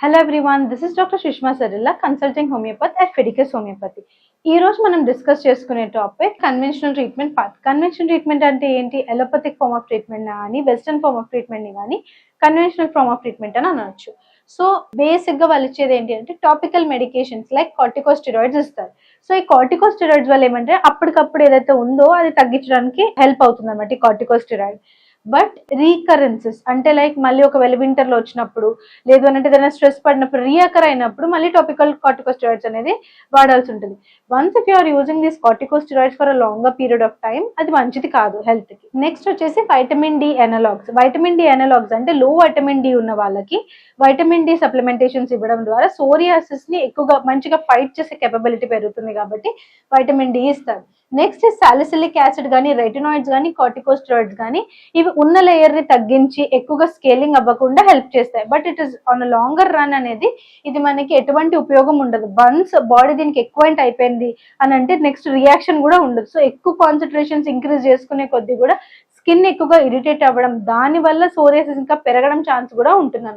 Hello everyone this is doctor Sushma Sarilla consulting homeopathy at Fidicus homeopathy ఈ రోజు మనం discuss చేసుకునే topic conventional treatment part conventional treatment అంటే ఏంటి? Allopathic form of treatment కానీ western form of ట్రీట్మెంట్ని కానీ కన్వెన్షనల్ ఫార్మ్ ఆఫ్ ట్రీట్మెంట్ అని అనొచ్చు. సో బేసిక్గా వాళ్ళు ఇచ్చేది ఏంటి అంటే టాపికల్ మెడికేషన్స్ లైక్ కార్టికోస్టిరాయిడ్స్ ఇస్తారు. సో ఈ కార్టికోస్టిరాయిడ్స్ వల్ల ఏమంటే అప్పటికప్పుడు ఏదైతే ఉందో అది తగ్గించడానికి హెల్ప్ అవుతుంది అనమాట ఈ కార్టికోస్టిరాయిడ్ బట్ రీకరెన్సెస్ అంటే లైక్ మళ్ళీ ఒకవేళ వింటర్లో వచ్చినప్పుడు లేదు అని అంటే ఏదైనా స్ట్రెస్ పడినప్పుడు రీఅకర్ అయినప్పుడు మళ్ళీ టాపికల్ కార్టికోస్టిరాయిడ్స్ అనేది వాడాల్సి ఉంటుంది. Once if you're using this corticosteroids for a longer period of time అది మంచిది కాదు హెల్త్కి. నెక్స్ట్ వచ్చేసి vitamin D analogues vitamin D analogues అంటే లో వైటమిన్ డి ఉన్న వాళ్ళకి వైటమిన్ డి సప్లిమెంటేషన్స్ ఇవ్వడం ద్వారా సోరియాసిస్ని ఎక్కువగా మంచిగా ఫైట్ చేసే కెపబిలిటీ పెరుగుతుంది కాబట్టి వైటమిన్ డి ఇస్తారు. నెక్స్ట్ సాలిసిలిక్ యాసిడ్ కానీ రెటినాయిడ్స్ కానీ కార్టికోస్టిరాయిడ్స్ కానీ ఇవి ఉన్న లేయర్ని తగ్గించి ఎక్కువగా స్కేలింగ్ అవ్వకుండా హెల్ప్ చేస్తాయి. But it is on longer run అనేది ఇది మనకి ఎటువంటి ఉపయోగం ఉండదు. వన్స్ బాడీ దీనికి ఎక్కువైంట్ అయిపోయింది అని అంటే నెక్స్ట్ రియాక్షన్ కూడా ఉండదు. సో ఎక్కువ కాన్సన్ట్రేషన్స్ ఇంక్రీజ్ చేసుకునే కొద్దీ కూడా స్కిన్ ఎక్కువగా ఇరిటేట్ అవ్వడం దానివల్ల వల్ల ఇంకా పెరగడం ఛాన్స్ కూడా ఉంటుంది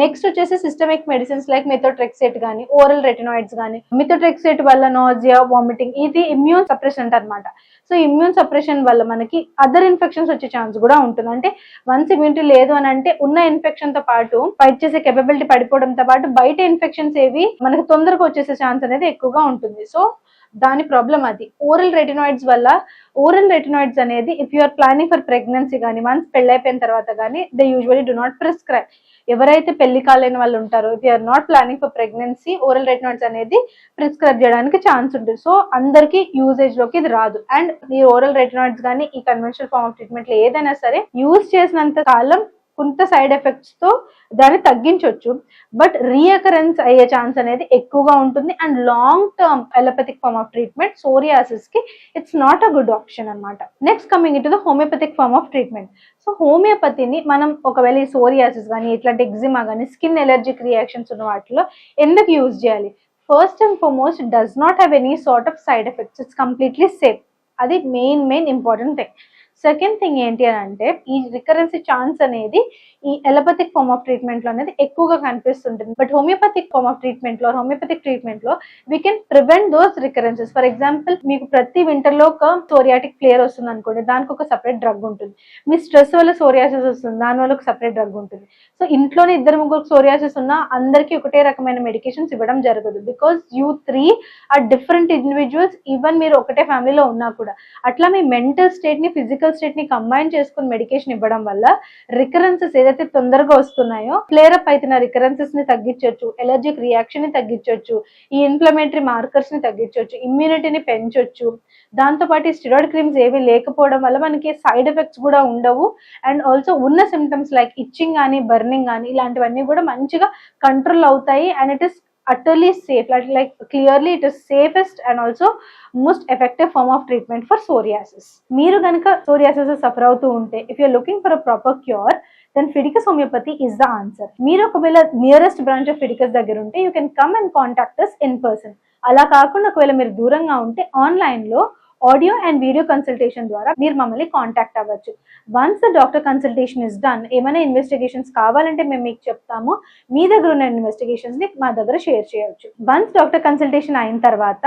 నెక్స్ట్ వచ్చేసి సిస్టమిక్ మెడిసిన్స్ లైక్ మెథోట్రెక్సేట్ కానీ ఓరల్ రెటినాయిడ్స్ కానీ మిథోట్రెక్సేట్ వల్ల నోజియా వామిటింగ్ ఇది ఇమ్యూన్ సప్రెషన్ అనమాట సో ఇమ్యూన్ సప్రెషన్ వల్ల మనకి అదర్ ఇన్ఫెక్షన్స్ వచ్చే ఛాన్స్ కూడా ఉంటుంది. అంటే వన్స్ ఇమ్యూనిటీ లేదు అని అంటే ఉన్న ఇన్ఫెక్షన్తో పాటు ఫైట్ చేసే కెపబిలిటీ పడిపోవడంతో పాటు బయట ఇన్ఫెక్షన్స్ ఏవి మనకి తొందరగా వచ్చేసే ఛాన్స్ అనేది ఎక్కువగా ఉంటుంది. సో దాని ప్రాబ్లం అది. ఓరల్ రెటినాయిడ్స్ వల్ల ఓరల్ రెటినాయిడ్స్ అనేది if you're planning for pregnancy కానీ వన్స్ పెళ్ళైపోయిన తర్వాత కానీ they usually do not prescribe ఎవరైతే పెళ్ళి కాలేని వాళ్ళు ఉంటారో if you're not planning for pregnancy oral retinoids అనేది ప్రిస్క్రైబ్ చేయడానికి ఛాన్స్ ఉంటుంది. సో అందరికి యూజేజ్లోకి ఇది రాదు. అండ్ ఈ ఓరల్ రెటినాయిడ్స్ కానీ ఈ కన్వెన్షనల్ ఫార్మ్ ఆఫ్ ట్రీట్మెంట్ ఏదైనా సరే యూజ్ చేసినంత కాలం కొంత సైడ్ ఎఫెక్ట్స్తో దాన్ని తగ్గించవచ్చు బట్ రీఅకరెన్స్ అయ్యే ఛాన్స్ అనేది ఎక్కువగా ఉంటుంది. And long term allopathic form of treatment సోరియాసిస్కి it's not a good option అనమాట next coming to the homeopathic form of treatment so హోమియోపతిని మనం ఒకవేళ ఈ సోరియాసిస్ కానీ ఇట్లాంటి ఎగ్జిమా కానీ స్కిన్ ఎలర్జిక్ రియాక్షన్స్ ఉన్న వాటిలో ఎందుకు యూజ్ చేయాలి? First and foremost does not have any sort of side effects it's completely safe అది main main important thing second thing ఏంటి అని అంటే ఈ రికరెన్సీ ఛాన్స్ అనేది ఈ ఎలపతిక్ ఫార్మ్ ఆఫ్ ట్రీట్మెంట్లో అనేది ఎక్కువగా కనిపిస్తుంటుంది. బట్ హోమియోపతిక్ ఫార్మ్ ఆఫ్ ట్రీట్మెంట్లో homeopathic ట్రీట్మెంట్లో we can prevent those recurrences for example మీకు ప్రతి వింటర్లో ఒక సోరియాటిక్ ఫ్లేయర్ వస్తుంది అనుకోండి దానికి ఒక సపరేట్ డ్రగ్ ఉంటుంది. మీ స్ట్రెస్ వల్ల సోరియాసిస్ వస్తుంది దాని వల్ల ఒక సపరేట్ డ్రగ్ ఉంటుంది. సో ఇంట్లోనే ఇద్దరు ముగ్గురు సోరియాసిస్ ఉన్నా అందరికీ ఒకటే రకమైన మెడికేషన్స్ ఇవ్వడం జరగదు because you three are different individuals even మీరు ఒకటే ఫ్యామిలీలో ఉన్నా కూడా. అట్లా మీ మెంటల్ స్టేట్ని ఫిజికల్ స్టేట్ని కంబైన్ చేసుకుని మెడికేషన్ ఇవ్వడం వల్ల రికరెన్సెస్ ఏదైతే తొందరగా వస్తున్నాయో ఫ్లేర్ అప్ రికరెన్సెస్ని తగ్గించవచ్చు ఎలర్జిక్ రియాక్షన్ని తగ్గించవచ్చు ఈ ఇన్ఫ్లమేటరీ మార్కర్స్ని తగ్గించవచ్చు ఇమ్యూనిటీని పెంచవచ్చు దాంతోపాటు ఈ స్టిరాయిడ్ క్రీమ్స్ ఏవి లేకపోవడం వల్ల మనకి సైడ్ ఎఫెక్ట్స్ కూడా ఉండవు. అండ్ ఆల్సో ఉన్న సిమ్టమ్స్ లైక్ ఇచ్చింగ్ కానీ బర్నింగ్ కానీ ఇలాంటివన్నీ కూడా మంచిగా కంట్రోల్ అవుతాయి. And it is utterly safe like clearly it is safest and also most effective form of treatment for psoriasis మీరు కనుక సోరియాసిస్ సఫర్ అవుతూ ఉంటే if you're looking for a proper cure then Fidicus homeopathy is the answer మీరు ఒకవేళ nearest branch of Fidicus దగ్గర ఉంటే you can come and contact us in person అలా కాకుండా ఒకవేళ మీరు దూరంగా ఉంటే ఆన్లైన్లో ఆడియో అండ్ వీడియో కన్సల్టేషన్ ద్వారా మీరు మమ్మల్ని కాంటాక్ట్ అవ్వచ్చు. Once the doctor consultation is done ఏమైనా ఇన్వెస్టిగేషన్స్ కావాలంటే మేము మీకు చెప్తాము. మీ దగ్గర ఉన్న ఇన్వెస్టిగేషన్స్ని మా దగ్గర షేర్ చేయొచ్చు వన్స్ డాక్టర్ కన్సల్టేషన్ అయిన తర్వాత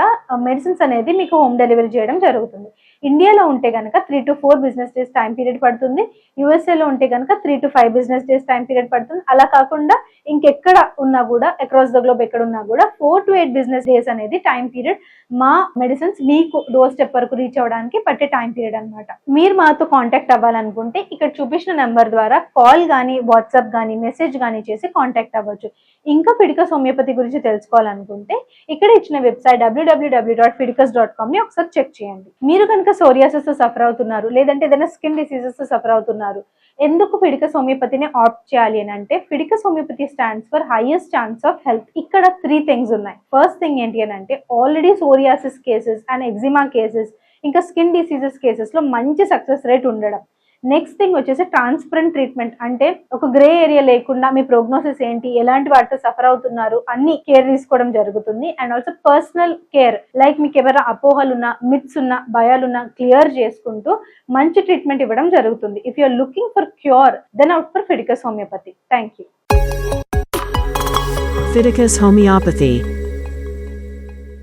మెడిసిన్స్ అనేది మీకు హోమ్ డెలివరీ చేయడం జరుగుతుంది. ఇండియాలో ఉంటే కనుక three to four business days time period పడుతుంది. యూఎస్ఏలో ఉంటే కనుక three to five business days time period పడుతుంది. అలా కాకుండా ఇంకెక్కడ ఉన్నా కూడా అక్రాస్ ద గ్లోబ్ ఎక్కడ ఉన్నా కూడా four to eight business days అనేది టైం పీరియడ్ మా మెడిసిన్స్ మీకు డోర్ స్టెప్ వరకు రీచ్ అవ్వడానికి పట్టే టైం పీరియడ్ అనమాట మీరు మాతో కాంటాక్ట్ అవ్వాలనుకుంటే ఇక్కడ చూపించిన నెంబర్ ద్వారా కాల్ కానీ వాట్సాప్ కానీ మెసేజ్ కానీ చేసి కాంటాక్ట్ అవ్వచ్చు. ఇంకా ఫిడికస్ హోమియోపతి గురించి తెలుసుకోవాలనుకుంటే ఇక్కడ ఇచ్చిన website WWW dot Fidicus dot కామ్ని ఒకసారి చెక్ చేయండి. మీరు కనుక సోరియాసిస్ సఫర్ అవుతున్నారు లేదంటే ఏదైనా స్కిన్ డిసీజెస్తో సఫర్ అవుతున్నారు ఎందుకు పిడిక సోమియోపతిని ఆప్ట్ చేయాలి అని అంటే Fidicus homeopathy stands for highest chance of health ఇక్కడ త్రీ థింగ్స్ ఉన్నాయి. ఫస్ట్ థింగ్ ఏంటి అని అంటే already psoriasis cases and eczema cases ఇంకా స్కిన్ డిసీజెస్ కేసెస్లో మంచి సక్సెస్ రేట్ ఉండడం. నెక్స్ట్ థింగ్ వచ్చేసి ట్రాన్స్పరెంట్ ట్రీట్మెంట్ అంటే ఒక గ్రే ఏరియా లేకుండా మీ ప్రోగ్నోసిస్ ఏంటి ఎలాంటి వాటితో సఫర్ అవుతున్నారు అన్ని కేర్ తీసుకోవడం జరుగుతుంది. And also personal care like మీకు ఎవరైనా అపోహలున్నా మిత్స్ ఉన్న భయాలున్నా క్లియర్ చేసుకుంటూ మంచి ట్రీట్మెంట్ ఇవ్వడం జరుగుతుంది. If you're looking for cure then out for Fiticus homeopathy thank you Fiticus Homeopathy.